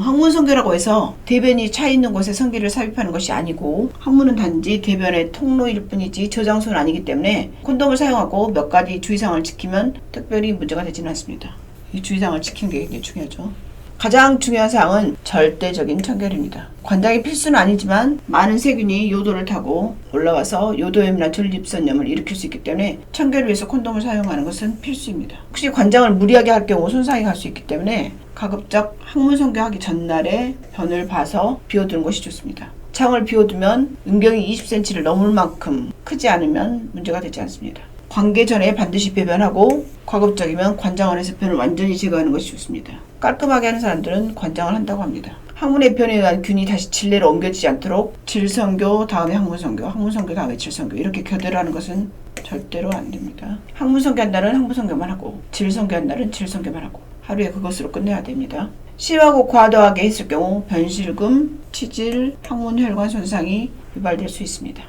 항문 성교라고 해서 대변이 차 있는 곳에 성기를 삽입하는 것이 아니고 항문은 단지 대변의 통로일 뿐이지 저장소는 아니기 때문에 콘돔을 사용하고 몇 가지 주의사항을 지키면 특별히 문제가 되지는 않습니다. 이 주의사항을 지키는 게 굉장히 중요하죠. 가장 중요한 사항은 절대적인 청결입니다. 관장이 필수는 아니지만 많은 세균이 요도를 타고 올라와서 요도염이나 전립선염을 일으킬 수 있기 때문에 청결을 위해서 콘돔을 사용하는 것은 필수입니다. 혹시 관장을 무리하게 할 경우 손상이 갈 수 있기 때문에 가급적 항문 성교하기 전날에 변을 봐서 비워두는 것이 좋습니다. 창을 비워두면 음경이 20cm를 넘을 만큼 크지 않으면 문제가 되지 않습니다. 관계 전에 반드시 배변하고 과급적이면 관장원에서 변을 완전히 제거하는 것이 좋습니다. 깔끔하게 하는 사람들은 관장을 한다고 합니다. 항문의 변에 의한 균이 다시 질내로 옮겨지지 않도록 질성교 다음에 항문성교, 항문성교 다음에 질성교 이렇게 교대를 하는 것은 절대로 안 됩니다. 항문성교 한 날은 항문성교만 하고 질성교 한 날은 질성교만 하고 하루에 그것으로 끝내야 됩니다. 심하고 과도하게 했을 경우 변실금, 치질, 항문 혈관 손상이 유발될 수 있습니다.